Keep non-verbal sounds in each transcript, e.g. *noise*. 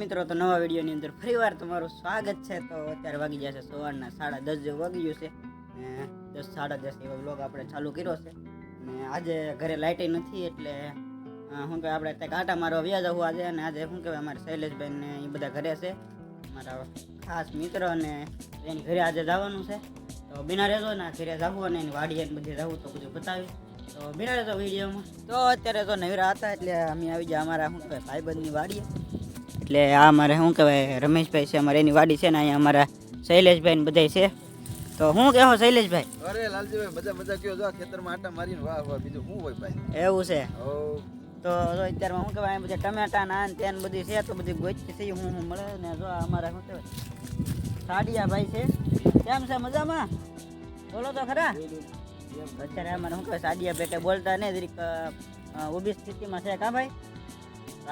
મિત્રો, તો નવા વિડીયોની અંદર ફરીવાર તમારું સ્વાગત છે. તો અત્યારે વાગી જશે સવારના સાડા દસ જેવું વાગી ગયું છે. દસ સાડા દસ એવો બ્લોગ આપણે ચાલુ કર્યો છે. ને આજે ઘરે લાઇટે નથી એટલે શું કહેવાય, આપણે ત્યાં કાંટા મારવા વ્યાજ આવું આજે. અને આજે શું કહેવાય, અમારે શૈલેષભાઈ ને એ બધા ઘરે છે. મારા ખાસ મિત્ર અને એની ઘરે આજે જવાનું છે. તો બિના રહેજો ને ઘરે જવું અને એની વાડીએ બધે જવું તો બધું બતાવી તો બિના રહેજો વિડીયોમાં. તો અત્યારે તો નવરા હતા એટલે અમે આવી ગયા અમારા, શું કહેવાય, ભાઈબંધની વાડીએ. એટલે આ મારે શું કહેવાય રમેશભાઈ છે અમારે એની વાડી છે ને અહીંયા અમારા શૈલેષભાઈ ને બધા છે. તો શું કહો શૈલેષભાઈ? અરે લાલજીભાઈ મજા મજા કયો જો ખેતરમાં આટા મારીને વાહ વાહ બીજું શું હોય ભાઈ? એવું છે. તો અત્યારમાં શું કહેવાય બધા ટમેટા ના ને તેન બધી છે તો બધી ગોચી થઈ હું હું મળે ને જો અમારા શું કહેવાય સાડિયા ભાઈ છે. કેમ છે મજામાં? બોલો તો ખરા. અત્યારે અમારે શું કહેવાય સાડિયા બેટે બોલતા નહીં જરીક ઊભી સ્થિતિમાં છે કા ભાઈ?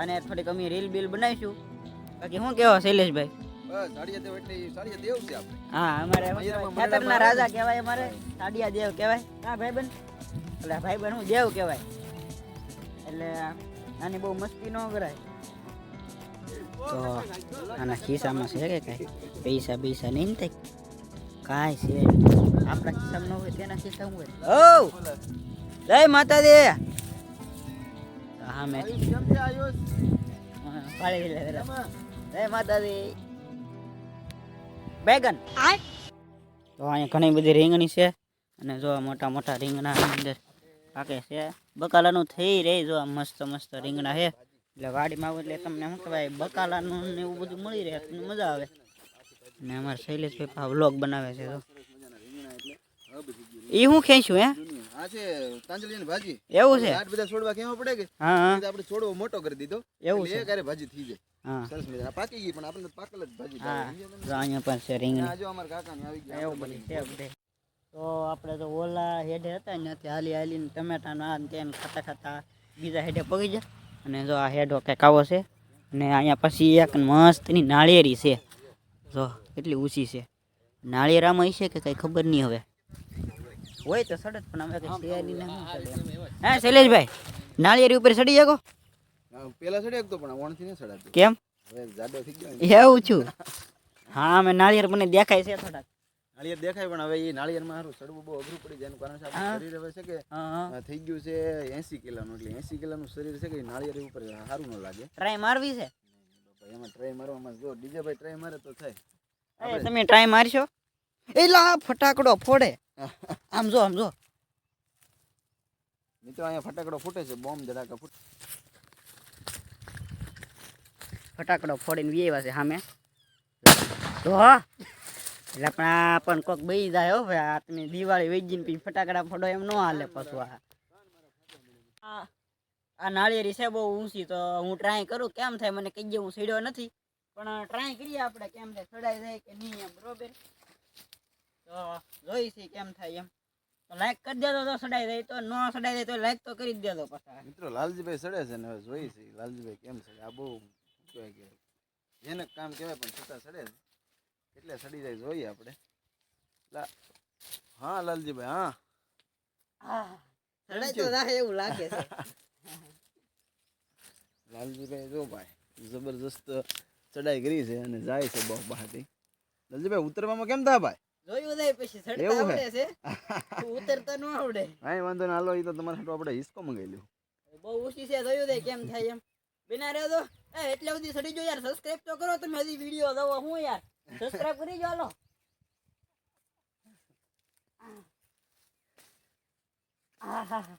અને થોડીક અમે રીલ બિલ બનાવીશું. બાકી શું કહેવો શૈલેષભાઈ? હા અમારે ખેતરના રાજા કહેવાય અમારે. સાડિયા દેવ કહેવાય. હા ભાઈબંધ? એટલે ભાઈબંધ હું દેવ કહેવાય. એટલે આની બહુ મસ્તી ન કરાય. તો આના ખિસ્સામાં છે કે કાંઈ? પૈસા પૈસા નહીં ને કાંઈ છે. આપણા ખિસ્સામાં ન હોય તેના ખિસ્સામાં હોય. ઓ! જય માતાજી! હા મેં કેમ છે પાડી લે જય માતાજી. બેગન. તો અહીંયા ઘણી બધી રીંગણી છે અને જો મોટા મોટા રીંગણા અંદર પાકે છે. બકાલાનું થઈ રહે જો મસ્ત મસ્ત રીંગણા છે. એટલે વાડીમાં આવું એટલે તમને શું કહેવાય બકાલાનું ને એવું બધું મળી રહે તમને મજા આવે. અને અમારા શૈલેષભાઈ પા વ્લોગ બનાવે છે તો એ હું ખેંચું હે? આ છે ભાજી. એવું છે? આઠ બધા છોડવા કેવા પડે કે? હા આપણે છોડવો મોટો કરી દીધો. એવું છે. એક ભાજી થઈ જાય. હા. સરસ મજા પાકી ગઈ પણ આપણે તો પાકલ જ ભાજી હા. અહીંયા પણ છે રીંગણી. આજો અમારા આવી ગયા. એવું છે બધે. તો આપણે તો ઓલા હેડે હતા ને ત્યાંથી હાલી હાલીને ટમેટાનો આ તે ખાતા ખાતા બીજા હેડે પગી જાય અને જો આ હેડો કંઈક આવો છે. અને અહીંયા પછી એક મસ્તની નાળિયેરી છે. જો કેટલી ઊંચી છે. નાળિયેરામાં છે કે કંઈ ખબર નહીં હવે. હોય તો સડત પણ અમે કંઈ શિયાળીને શું સડે હે શૈલેષભાઈ નાળિયેરી ઉપર ચડી જાગો પેલા સડે તો પણ ઓણથી ને સડાતું. કેમ? હવે જાડો થઈ ગયો એવું છું? હા અમે નાળિયેર મને દેખાય છે થોડાક. નાળિયેર દેખાય પણ હવે એ નાળિયેરમાં હારું સડવું બહુ અઘરું પડી જાય એનું કારણ છે આપણું શરીર હવે છે કે થઈ ગયું છે એસી કિલોનું એટલે એસી કિલોનું શરીર છે કે નાળિયેર ઉપર સારું ન લાગે. ટ્રાય મારવી છે? ભાઈ એમાં ટ્રાય મારવામાં જો ડીજે ભાઈ ટ્રાય મારે તો થાય. એ તમે ટ્રાય મારશો? એલા ફટાકડો ફોડે. *laughs* આમ જો આમ જો. મિત્રો અહીંયા ફટાકડો ફૂટે છે બોમ્બ ધડાકા ફૂટે. ફટાકડો ફોડીને વ્યવા છે સામે તો હા. એટલે પણ આ પણ કોક બઈ જાય હો ભાઈ આ તમે દિવાળી વેચીને પછી ફટાકડા ફોડો એમ ન હાલે પાછું આ. આ- આ નાળિયેરી છે બહુ ઊંચી તો હું ટ્રાય કરું કેમ થાય મને કહીએ હું સીડ્યો નથી. પણ ટ્રાય કરીએ આપણે કેમ થાય ચડાઈ જાય કે નહીં એમ બરોબર? તો જોઈ છે કેમ થાય એમ. તો લાઈક કરી દેજો તો સડાઈ જાય તો ન સડાઈ જાય તો લાઈક તો કરી દેજો પાછા. મિત્રો લાલજીભાઈ સડે છે ને હવે જોઈ છે લાલજીભાઈ કેમ છે આ બહુ કહેવાય કે જેને કામ કહેવાય પણ છતાં સડે છે. એટલે સડી જાય જોઈએ આપણે. હા લાલજીભાઈ હા. હા સડાઈ તો જાય એવું લાગે છે. *laughs* લાલજીભાઈ જો ભાઈ જબરજસ્ત ચડાઈ કરી છે અને જાય છે બહુ બહારથી. લાલજીભાઈ ઉતરવામાં કેમ થાય ભાઈ? જોયું દે પછી ચડતા આવડે છે. *laughs* ઉતરતા નો આવડે. હા વાંધો ના હાલો એ તો તમારા હાટો આપણે હિસ્કો મંગાવી લ્યો. બહુ ઓછી છે જોયું દે કેમ થાય એમ. બિના રહ્યો તો એ એટલે બધી સડી જો યાર સબસ્ક્રાઇબ તો કરો તમે હજી વીડિયો દવો હું યાર. સબસ્ક્રાઇબ કરી જો હાલો. આહા.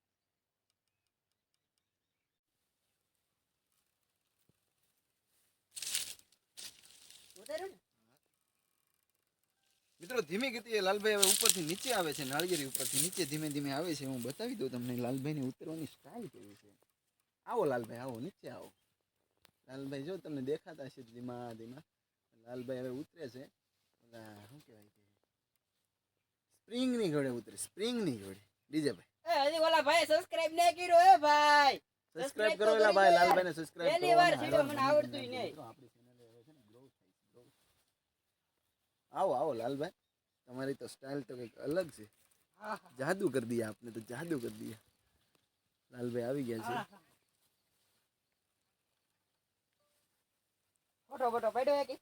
મિત્રો ધીમી ગતિએ લાલભાઈ હવે ઉપરથી નીચે આવે છે નાળિયેરી ઉપરથી નીચે ધીમે ધીમે આવે છે. હું બતાવી દઉં તમને લાલભાઈની ઉતરવાની સ્ટાઇલ કેવી છે. આવો લાલભાઈ આવો નીચે આવો. લાલભાઈ જો તમને દેખાતા છે ધીમા ધીમા. લાલભાઈ હવે ઉતરે છે. શું કહેવાય કે? સ્પ્રિંગની ઘોડે ઉતરે સ્પ્રિંગની ઘોડે ડીજે ભાઈ. હજી ઓલા ભાઈ સબસ્ક્રાઇબ નહીં કર્યો હે ભાઈ. સબસ્ક્રાઇબ કરો એલા ભાઈ લાલભાઈને સબસ્ક્રાઇબ પહેલી વાર સીધો મને આવડતું નહીં. આવો આવો લાલભાઈ. તમારી તો સ્ટાઇલ તો કંઈક અલગ છે. જાદુ કરી દીયા આપને તો જાદુ કરી દીયા લાલભાઈ આવી ગયા છે. ફોટો ફોટો પડ્યો કે?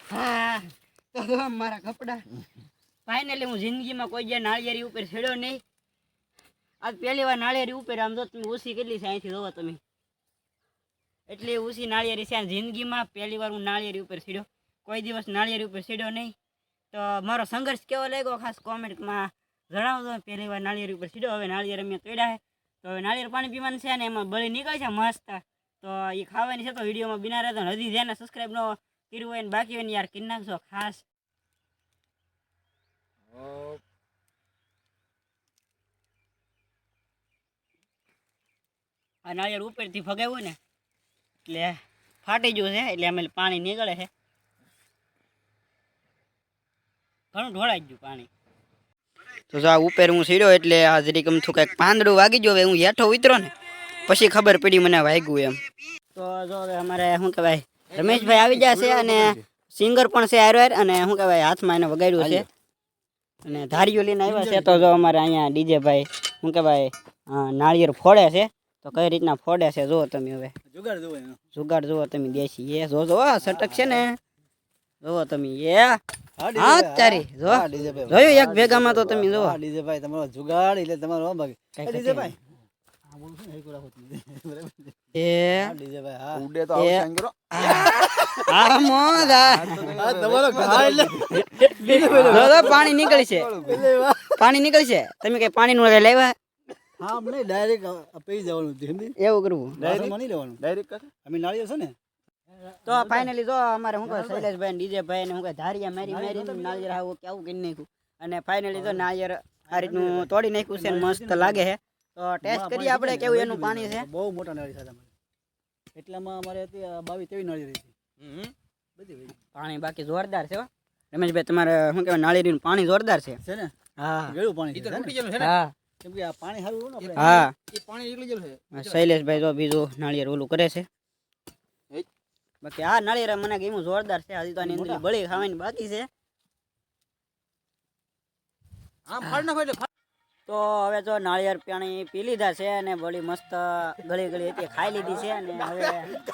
હા તો મારા કપડા. ફાઇનલી હું જિંદગીમાં કોઈ જે નાળિયેરી ઉપર છેડ્યો નહીં. આજ પહેલી વાર નાળિયેરી ઉપર આમ તો તમે ઓછી કેટલી છે અહીંથી જોવો તમે. એટલી ઓછી નાળિયેરી છે આ જિંદગીમાં પહેલી વાર હું નાળિયેરી ઉપર સીડ્યો. કોઈ દિવસ નાળિયેરી ઉપર સીડ્યો નહીં. તો મારો સંઘર્ષ કેવો લાગ્યો? ખાસ કોમેન્ટમાં જણાવજો. પહેલી વાર નાળિયેરી ઉપર સીડ્યો. હવે નાળિયેર અમે તોડ્યા છે. તો હવે નાળિયેર પાણી પીવાનું છે ને એમાં બળી નીકળે છે મસ્ત. તો એ ખાવાની છે તો વિડીયોમાં બિના રહેતો હજી જેને સબસ્ક્રાઈબ ન કર્યું હોય ને બાકી હોય ને યાર કરી નાખજો. ખાસ. આ નાળિયેર ઉપરથી ફગાવ્યું ને એટલે ફાટી ગયું છે એટલે અમે પાણી નીકળે છે. ઘણું ઢોળાઈ ગયું પાણી. તો જો આ ઉપર હું સીડ્યો એટલે આ જરીક અમથું કંઈક પાંદડું વાગી ગયો હવે હું હેઠો ઉતરો ને પછી ખબર પડી મને વાગ્યું એમ. તો જો હવે અમારે શું કહેવાય રમેશભાઈ આવી ગયા છે અને સિંગર પણ છે આરો અને શું કહેવાય હાથમાં એને વગાડ્યું છે. અને ધારીઓ લઈને આવ્યા છે તો જો અમારે અહીંયા ડીજે ભાઈ શું કહેવાય નાળિયેર ફોડે છે. તો કઈ રીતના ફોડે છે જુઓ તમે હવે. જુગાડ જોવો જુગાડ જુઓ તમે દેશી એ જો જો સટક છે ને. જુઓ તમે એ હા તારી જો. જોયું એક ભેગામાં તો તમે જુઓ. ડીજે ભાઈ તમારો જુગાડ એટલે તમારો હો ભાઈ. કઈ એ ડીજે ભાઈ. પાણી નીકળી છે. પાણી નીકળી છે? તમે કઈ પાણી નું લાવ્યા? હા આમ નહીં ડાયરેક્ટ પી જવાનું છે એવું કરવું? વાસણમાં નહીં લેવાનું. ડાયરેક્ટ અમે નાળિયેર છે ને? તો ફાઇનલી જો અમારે શું કહે શૈલેષભાઈ ડીજે ભાઈ ને હું કહે ધારિયા મારી મારી નાળિયેર આવું કેવું કરી નાખ્યું. અને ફાઇનલી તો નાળિયેર આ રીતનું તોડી નાખ્યું છે મસ્ત લાગે છે. તો ટેસ્ટ કરીએ આપણે કેવું એનું પાણી છે. બહુ મોટા નાળી છે તમારે એટલામાં અમારે બાવી બાવીસ તેવી નાળી રહી બધી બધી. પાણી બાકી જોરદાર છે રમેશભાઈ તમારે શું કહેવાય નાળિયેરીનું પાણી જોરદાર છે. છે ને? હા. પાણી હા. કેમ કે આ પાણી સારું ને હા. એ પાણી નીકળી ગયેલું છે. શૈલેષભાઈ જો બીજું નાળિયેર ઓલું કરે છે. બાકી આ નાળિયેર મને ગમ્યું જોરદાર છે. હજી તો આની અંદર બળી ખાવાની બાકી છે. આમ ફાડ નાખો એટલે તો હવે જો નાળિયેર પાણી પી લીધા છે અને બળી મસ્ત ગળી ગળી હતી. ખાઈ લીધી છે અને હવે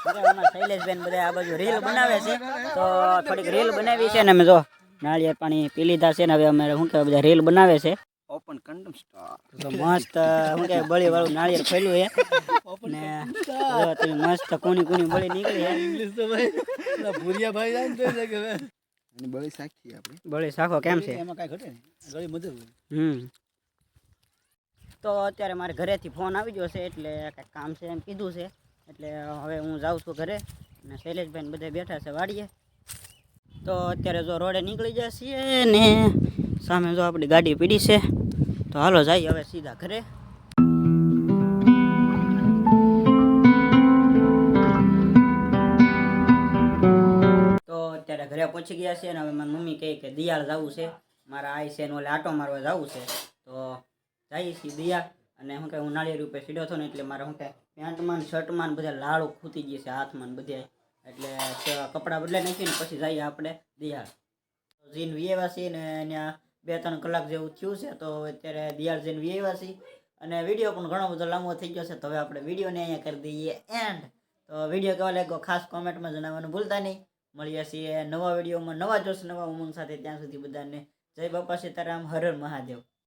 હવે શૈલેષબેન બધા આ બાજુ રીલ બનાવે છે. તો થોડીક રીલ બનાવી છે ને અમે જો નાળિયેર પાણી પી લીધા છે ને હવે અમે શું કહેવાય બધા રીલ બનાવે છે. ઓપન કંડમ સ્ટાર તો મસ્ત હું કે બળી વાળું નાળિયેર ખોલ્યું છે ને તમે મસ્ત કોની કોની બળી નીકળી હે. ઇંગ્લિશ તો ભાઈ ભૂરિયા ભાઈ જાય ને તો એટલે કે અને બળી સાખી આપણે. બળી સાખો કેમ છે? એમાં કાઈ ઘટે ગળી મધુર હમ. તો અત્યારે મારે ઘરેથી ફોન આવી ગયો છે એટલે કાંઈક કામ છે એમ કીધું છે. એટલે હવે હું જાઉં છું ઘરે. અને શૈલેષભાઈ બધા બેઠા છે વાડીએ. તો અત્યારે જો રોડે નીકળી જાય છીએ ને સામે જો આપણી ગાડી પીડી છે. તો હાલો જઈએ હવે સીધા ઘરે. તો અત્યારે ઘરે પહોંચી ગયા છે અને હવે મારી મમ્મી કહે કે દિયાળ જવું છે. મારા આઈ છે ઓલે આટો મારવા જવું છે. તો જઈએ છીએ દિયાળ અને હું કે હું નાળિયેર ઉપર સીડો થયો ને એટલે મારે હું કે પેન્ટમાં શર્ટમાં બધા લાડુ ખૂતી ગઈ છે હાથમાં બધે એટલે કપડાં બદલાઈ નાખીને પછી જઈએ આપણે દિયાળ. જીન વિયેવા છીએ ને ત્યાં બે ત્રણ કલાક જેવું થયું છે, તો અત્યારે દિયારજીને વ્યવા છીએ. અને વીડિયો પણ ઘણો બધો લાંબો થઈ ગયો છે, તો હવે આપણે વિડીયોને અહીંયા કરી દઈએ એન્ડ તો વીડિયો કેવા લાગ્યો? ખાસ કોમેન્ટમાં જણાવવાનું ભૂલતા નહીં. મળીએ છીએ નવા વિડીયોમાં. નવા જોશ નવા ઉમંગ સાથે, ત્યાં સુધી બધાને જય બાપા સીતારામ હર મહાદેવ.